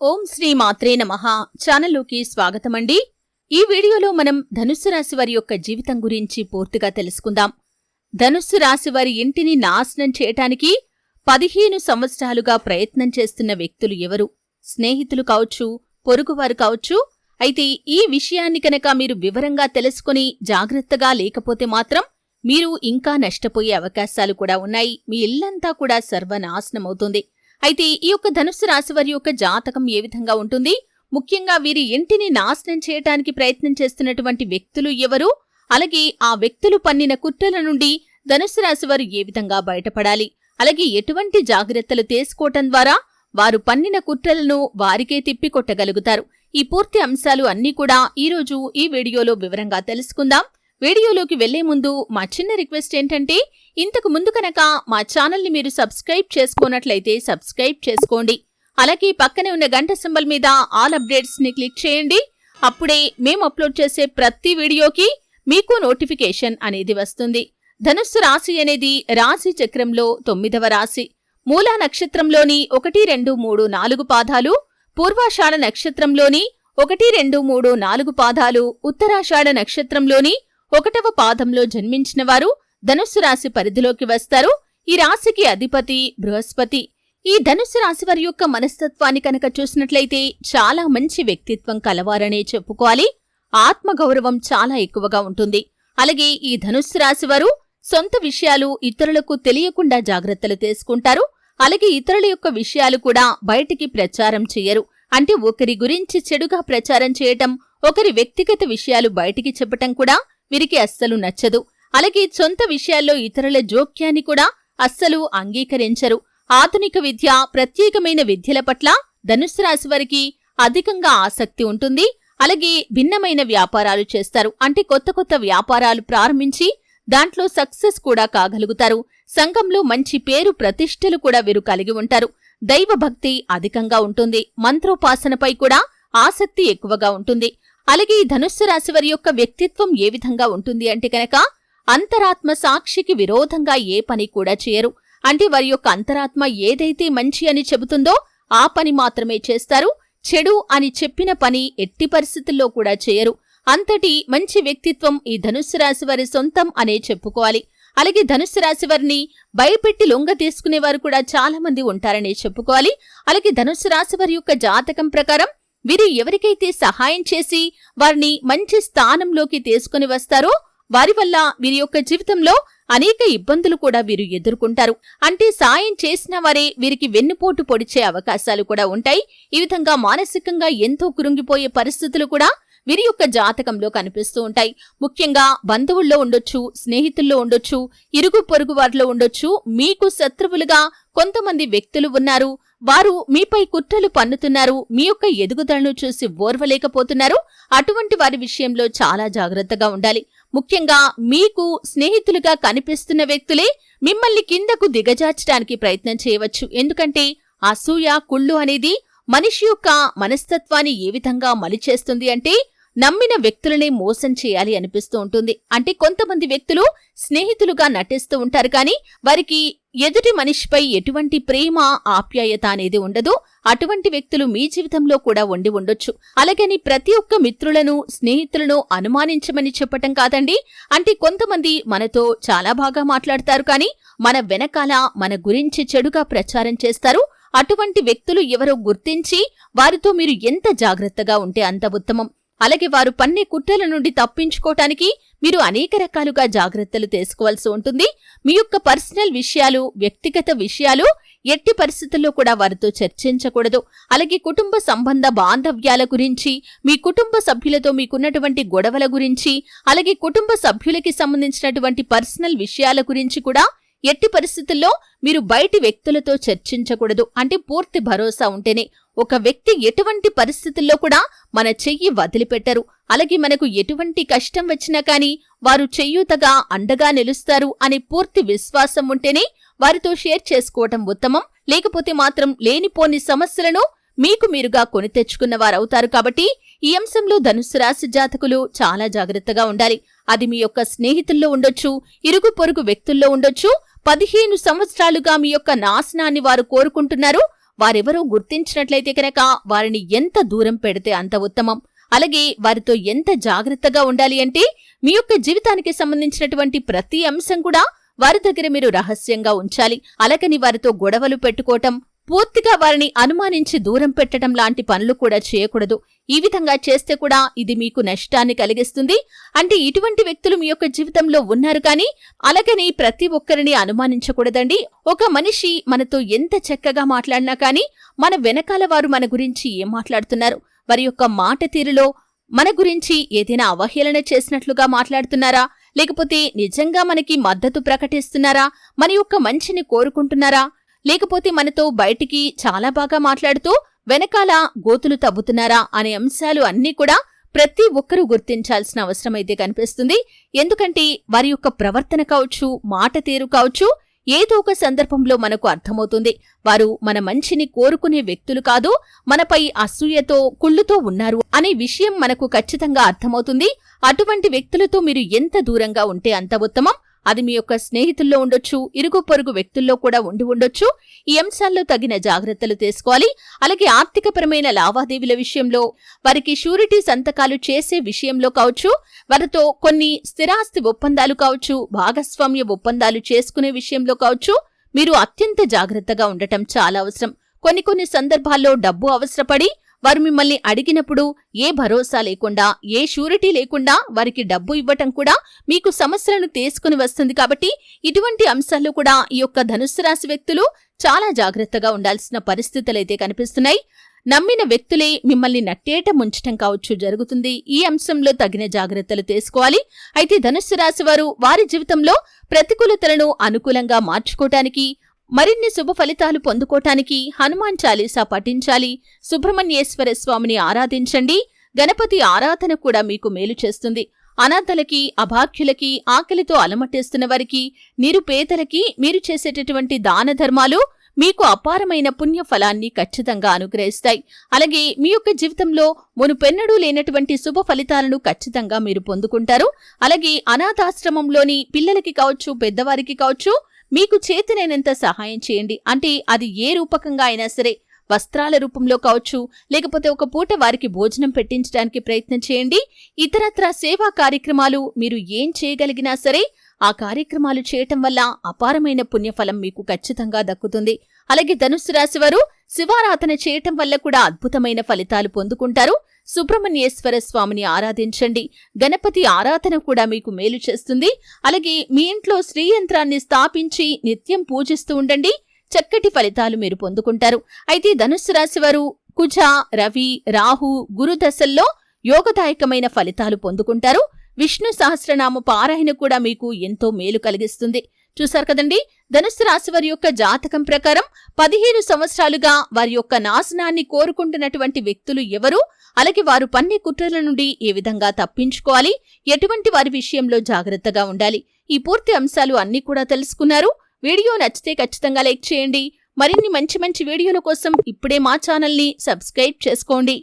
ఓం శ్రీ మాత్రే నమ. ఛానల్లోకి స్వాగతమండి. ఈ వీడియోలో మనం ధనుస్సు రాశి వారి యొక్క జీవితం గురించి పూర్తిగా తెలుసుకుందాం. ధనుస్సు రాశి వారి ఇంటిని నాశనం చేయటానికి పదిహేను సంవత్సరాలుగా ప్రయత్నం చేస్తున్న వ్యక్తులు ఎవరు? స్నేహితులు కావచ్చు పొరుగువారు కావచ్చు. అయితే ఈ విషయాన్ని కనుక మీరు వివరంగా తెలుసుకుని జాగ్రత్తగా లేకపోతే మాత్రం మీరు ఇంకా నష్టపోయే అవకాశాలు కూడా ఉన్నాయి. మీ ఇల్లంతా కూడా సర్వనాశనమవుతుంది. అయితే ఈ యొక్క ధనుస్సు రాశి వారి యొక్క జాతకం ఏ విధంగా ఉంటుంది? ముఖ్యంగా వీరి ఇంటిని నాశనం చేయటానికి ప్రయత్నం చేస్తున్నటువంటి వ్యక్తులు ఎవరు? అలాగే ఆ వ్యక్తులు పన్నిన కుట్రల నుండి ధనుస్సు రాశి వారు ఏ విధంగా బయటపడాలి? అలాగే ఎటువంటి జాగ్రత్తలు తీసుకోవటం ద్వారా వారు పన్నిన కుట్రలను వారికే తిప్పికొట్టగలుగుతారు. ఈ పూర్తి అంశాలు అన్నీ కూడా ఈరోజు ఈ వీడియోలో వివరంగా తెలుసుకుందాం. వీడియోలోకి వెళ్ళే ముందు మా చిన్న రిక్వెస్ట్ ఏంటంటే ఇంతకు ముందు కనుక మా ఛానల్ని మీరు సబ్స్క్రైబ్ చేసుకున్నట్లయితే సబ్స్క్రైబ్ చేసుకోండి. అలాగే పక్కనే ఉన్న గంట సింబల్ మీద ఆల్ అప్డేట్స్ని క్లిక్ చేయండి. అప్పుడే మేము అప్లోడ్ చేసే ప్రతి వీడియోకి మీకు నోటిఫికేషన్ అనేది వస్తుంది. ధనుస్సు రాశి అనేది రాశి చక్రంలో తొమ్మిదవ రాశి. మూలా నక్షత్రంలోని ఒకటి రెండు మూడు నాలుగు పాదాలు పూర్వాషాఢ నక్షత్రంలోని ఒకటి రెండు మూడు నాలుగు పాదాలు ఉత్తరాషాఢ నక్షత్రంలోని ఒకటవ పాదంలో జన్మించిన వారు ధనుస్సు రాశి పరిధిలోకి వస్తారు. ఈ రాశికి అధిపతి బృహస్పతి. ఈ ధనుసు రాశి వారి యొక్క మనస్తత్వాన్ని కనుక చూసినట్లయితే చాలా మంచి వ్యక్తిత్వం కలవారనే చెప్పుకోవాలి. ఆత్మగౌరవం చాలా ఎక్కువగా ఉంటుంది. అలాగే ఈ ధనుస్సు రాశి వారు సొంత విషయాలు ఇతరులకు తెలియకుండా జాగ్రత్తలు తీసుకుంటారు. అలాగే ఇతరుల యొక్క విషయాలు కూడా బయటికి ప్రచారం చేయరు. అంటే ఒకరి గురించి చెడుగా ప్రచారం చేయటం ఒకరి వ్యక్తిగత విషయాలు బయటికి చెప్పటం కూడా వీరికి అస్సలు నచ్చదు. అలాగే సొంత విషయాల్లో ఇతరుల జోక్యాన్ని కూడా అస్సలు అంగీకరించరు. ఆధునిక విద్య ప్రత్యేకమైన విద్యల పట్ల ధనుస్సు రాశి వారికి అధికంగా ఆసక్తి ఉంటుంది. అలాగే భిన్నమైన వ్యాపారాలు చేస్తారు. అంటే కొత్త కొత్త వ్యాపారాలు ప్రారంభించి దాంట్లో సక్సెస్ కూడా కాగలుగుతారు. సంఘంలో మంచి పేరు ప్రతిష్టలు కూడా వీరు కలిగి ఉంటారు. దైవభక్తి అధికంగా ఉంటుంది. మంత్రోపాసనపై కూడా ఆసక్తి ఎక్కువగా ఉంటుంది. అలాగే ఈ ధనుస్సు రాశి వారి యొక్క వ్యక్తిత్వం ఏ విధంగా ఉంటుంది అంటే కనుక అంతరాత్మ సాక్షికి విరోధంగా ఏ పని కూడా చేయరు. అంటే వారి యొక్క అంతరాత్మ ఏదైతే మంచి అని చెబుతుందో ఆ పని మాత్రమే చేస్తారు. చెడు అని చెప్పిన పని ఎట్టి పరిస్థితుల్లో కూడా చేయరు. అంతటి మంచి వ్యక్తిత్వం ఈ ధనుస్సు రాశి వారి సొంతం అనే చెప్పుకోవాలి. అలాగే ధనుస్సు రాశి వారిని భయపెట్టి లొంగ తీసుకునేవారు కూడా చాలా మంది ఉంటారనే చెప్పుకోవాలి. అలాగే ధనుస్సు రాశి వారి యొక్క జాతకం ప్రకారం వీరు ఎవరికైతే సహాయం చేసి వారిని మంచి స్థానంలోకి తీసుకుని వస్తారో వారి వల్ల వీరి యొక్క జీవితంలో అనేక ఇబ్బందులు కూడా వీరు ఎదుర్కొంటారు. అంటే సాయం చేసిన వారే వీరికి వెన్నుపోటు పొడిచే అవకాశాలు కూడా ఉంటాయి. ఈ విధంగా మానసికంగా ఎంతో కురుంగిపోయే పరిస్థితులు కూడా వీరి యొక్క జాతకంలో కనిపిస్తూ ఉంటాయి. ముఖ్యంగా బంధువుల్లో ఉండొచ్చు స్నేహితుల్లో ఉండొచ్చు ఇరుగు పొరుగు వారిలో ఉండొచ్చు మీకు శత్రువులుగా కొంతమంది వ్యక్తులు ఉన్నారు. వారు మీపై కుట్రలు పన్నుతున్నారు మీ యొక్క ఎదుగుదలను చూసి ఓర్వలేకపోతున్నారు. అటువంటి వారి విషయంలో చాలా జాగ్రత్తగా ఉండాలి. ముఖ్యంగా మీకు స్నేహితులుగా కనిపిస్తున్న వ్యక్తులే మిమ్మల్ని కిందకు దిగజార్చడానికి ప్రయత్నం చేయవచ్చు. ఎందుకంటే అసూయ కుళ్ళు అనేది మనిషి యొక్క మనస్తత్వాన్ని ఏ విధంగా మలిచేస్తుంది అంటే నమ్మిన వ్యక్తులనే మోసం చేయాలి అనిపిస్తూ ఉంటుంది. అంటే కొంతమంది వ్యక్తులు స్నేహితులుగా నటిస్తూ ఉంటారు. కానీ వారికి ఎదుటి మనిషిపై ఎటువంటి ప్రేమ ఆప్యాయత అనేది ఉండదు. అటువంటి వ్యక్తులు మీ జీవితంలో కూడా ఉండి ఉండొచ్చు. అలాగని ప్రతి ఒక్క మిత్రులను స్నేహితులను అనుమానించమని చెప్పటం కాదండి. అంటే కొంతమంది మనతో చాలా బాగా మాట్లాడతారు. కానీ మన వెనకాల మన గురించి చెడుగా ప్రచారం చేస్తారు. అటువంటి వ్యక్తులు ఎవరో గుర్తించి వారితో మీరు ఎంత జాగ్రత్తగా ఉంటే అంత ఉత్తమం. అలాగే వారు పన్నే కుట్రల నుండి తప్పించుకోవటానికి మీరు అనేక రకాలుగా జాగ్రత్తలు తీసుకోవాల్సి ఉంటుంది. మీ యొక్క పర్సనల్ విషయాలు వ్యక్తిగత విషయాలు ఎట్టి పరిస్థితుల్లో కూడా వారితో చర్చించకూడదు. అలాగే కుటుంబ సంబంధ బాంధవ్యాల గురించి మీ కుటుంబ సభ్యులతో మీకున్నటువంటి గొడవల గురించి అలాగే కుటుంబ సభ్యులకి సంబంధించినటువంటి పర్సనల్ విషయాల గురించి కూడా ఎట్టి పరిస్థితుల్లో మీరు బయటి వ్యక్తులతో చర్చించకూడదు. అంటే పూర్తి భరోసా ఉంటేనే ఒక వ్యక్తి ఎటువంటి పరిస్థితుల్లో కూడా మన చెయ్యి వదిలిపెట్టరు. అలాగే మనకు ఎటువంటి కష్టం వచ్చినా కానీ వారు చెయ్యూతగా అండగా నిలుస్తారు అనే పూర్తి విశ్వాసం ఉంటేనే వారితో షేర్ చేసుకోవటం ఉత్తమం. లేకపోతే మాత్రం లేనిపోని సమస్యలను మీకు మీరుగా కొని తెచ్చుకున్న వారవుతారు కాబట్టి ఈ అంశంలో ధనుసు రాశి జాతకులు చాలా జాగ్రత్తగా ఉండాలి. అది మీ యొక్క స్నేహితుల్లో ఉండొచ్చు ఇరుగు పొరుగు వ్యక్తుల్లో ఉండొచ్చు. పదిహేను సంవత్సరాలుగా మీ యొక్క నాశనాన్ని వారు కోరుకుంటున్నారు. వారెవరో గుర్తించినట్లయితే కనుక వారిని ఎంత దూరం పెడితే అంత ఉత్తమం. అలాగే వారితో ఎంత జాగ్రత్తగా ఉండాలి అంటే మీ యొక్క జీవితానికి సంబంధించినటువంటి ప్రతి అంశం కూడా వారి దగ్గర మీరు రహస్యంగా ఉంచాలి. అలాగని వారితో గొడవలు పెట్టుకోవటం పూర్తిగా వారిని అనుమానించి దూరం పెట్టడం లాంటి పనులు కూడా చేయకూడదు. ఈ విధంగా చేస్తే కూడా ఇది మీకు నష్టాన్ని కలిగిస్తుంది. అంటే ఇటువంటి వ్యక్తులు మీ యొక్క జీవితంలో ఉన్నారు కానీ అలాగని ప్రతి ఒక్కరిని అనుమానించకూడదండి. ఒక మనిషి మనతో ఎంత చక్కగా మాట్లాడినా కానీ మన వెనకాల వారు మన గురించి ఏం మాట్లాడుతున్నారు? వారి యొక్క మాట తీరులో మన గురించి ఏదైనా అవహేళన చేసినట్లుగా మాట్లాడుతున్నారా? లేకపోతే నిజంగా మనకి మద్దతు ప్రకటిస్తున్నారా? మన యొక్క మంచిని కోరుకుంటున్నారా? లేకపోతే మనతో బయటికి చాలా బాగా మాట్లాడుతూ వెనకాల గోతులు తవ్వుతున్నారా అనే అంశాలు అన్నీ కూడా ప్రతి ఒక్కరూ గుర్తించాల్సిన అవసరమైతే కనిపిస్తుంది. ఎందుకంటే వారి యొక్క ప్రవర్తన కావచ్చు మాట తీరు కావచ్చు ఏదో ఒక సందర్భంలో మనకు అర్థమవుతుంది. వారు మన మంచిని కోరుకునే వ్యక్తులు కాదు మనపై అసూయతో కుళ్ళుతో ఉన్నారు అనే విషయం మనకు ఖచ్చితంగా అర్థమవుతుంది. అటువంటి వ్యక్తులతో మీరు ఎంత దూరంగా ఉంటే అంత ఉత్తమం. అది మీ యొక్క స్నేహితుల్లో ఉండొచ్చు ఇరుగు పొరుగు వ్యక్తుల్లో కూడా ఉండి ఉండొచ్చు. ఈ అంశాల్లో తగిన జాగ్రత్తలు తీసుకోవాలి. అలాగే ఆర్థికపరమైన లావాదేవీల విషయంలో వారికి షూరిటీ సంతకాలు చేసే విషయంలో కావచ్చు వారితో కొన్ని స్థిరాస్తి ఒప్పందాలు కావచ్చు భాగస్వామ్య ఒప్పందాలు చేసుకునే విషయంలో కావచ్చు మీరు అత్యంత జాగ్రత్తగా ఉండటం చాలా అవసరం. కొన్ని కొన్ని సందర్భాల్లో డబ్బు అవసరపడి వారు మిమ్మల్ని అడిగినప్పుడు ఏ భరోసా లేకుండా ఏ షూరిటీ లేకుండా వారికి డబ్బు ఇవ్వటం కూడా మీకు సమస్యలను తీసుకుని వస్తుంది కాబట్టి ఇటువంటి అంశాల్లో కూడా ఈ యొక్క ధనుస్సు రాశి వ్యక్తులు చాలా జాగ్రత్తగా ఉండాల్సిన పరిస్థితులైతే కనిపిస్తున్నాయి. నమ్మిన వ్యక్తులే మిమ్మల్ని నట్టేట ముంచటం కావచ్చు జరుగుతుంది. ఈ అంశంలో తగిన జాగ్రత్తలు తీసుకోవాలి. అయితే ధనుస్సు రాశి వారు వారి జీవితంలో ప్రతికూలతలను అనుకూలంగా మార్చుకోవటానికి మరిన్ని శుభ ఫలితాలు పొందుకోటానికి హనుమాన్ చాలీసా పఠించాలి. సుబ్రహ్మణ్యేశ్వర స్వామిని ఆరాధించండి. గణపతి ఆరాధన కూడా మీకు మేలు చేస్తుంది. అనాథలకి అభాఖ్యులకి ఆకలితో అలమట్టేస్తున్న వారికి నిరుపేదలకి మీరు చేసేటటువంటి దాన ధర్మాలు మీకు అపారమైన పుణ్య ఫలాన్ని ఖచ్చితంగా అనుగ్రహిస్తాయి. అలాగే మీ యొక్క జీవితంలో మునుపెన్నడూ లేనటువంటి శుభ ఫలితాలను ఖచ్చితంగా మీరు పొందుకుంటారు. అలాగే అనాథాశ్రమంలోని పిల్లలకి కావచ్చు పెద్దవారికి కావచ్చు మీకు చేతనైనంత సహాయం చేయండి. అంటే అది ఏ రూపకంగా అయినా సరే వస్త్రాల రూపంలో కావచ్చు లేకపోతే ఒక పూట వారికి భోజనం పెట్టించడానికి ప్రయత్నం చేయండి. ఇతరత్ర సేవా కార్యక్రమాలు మీరు ఏం చేయగలిగినా సరే ఆ కార్యక్రమాలు చేయటం వల్ల అపారమైన పుణ్యఫలం మీకు ఖచ్చితంగా దక్కుతుంది. అలాగే ధనుస్సు రాశివారు శివారాధన చేయటం వల్ల కూడా అద్భుతమైన ఫలితాలు పొందుకుంటారు. సుబ్రహ్మణ్యేశ్వర స్వామిని ఆరాధించండి. గణపతి ఆరాధన కూడా మీకు మేలు చేస్తుంది. అలాగే మీ ఇంట్లో శ్రీయంత్రాన్ని స్థాపించి నిత్యం పూజిస్తూ ఉండండి. చక్కటి ఫలితాలు మీరు పొందుకుంటారు. అయితే ధనుస్సు రాశి వారు కుజ రవి రాహు గురు దశల్లో యోగదాయకమైన ఫలితాలు పొందుకుంటారు. విష్ణు సహస్రనామ పారాయణ కూడా మీకు ఎంతో మేలు కలిగిస్తుంది. చూశారు కదండి? ధనుస్సు రాశి వారి యొక్క జాతకం ప్రకారం పదిహేను సంవత్సరాలుగా వారి యొక్క నాశనాన్ని కోరుకుంటున్నటువంటి వ్యక్తులు ఎవరు? అలాగే వారు పన్నే కుట్రల నుండి ఏ విధంగా తప్పించుకోవాలి? ఎటువంటి వారి విషయంలో జాగ్రత్తగా ఉండాలి? ఈ పూర్తి అంశాలు అన్నీ కూడా తెలుసుకున్నారు. వీడియో నచ్చితే ఖచ్చితంగా లైక్ చేయండి. మరిన్ని మంచి మంచి వీడియోల కోసం ఇప్పుడే మా ఛానల్ని సబ్స్క్రైబ్ చేసుకోండి.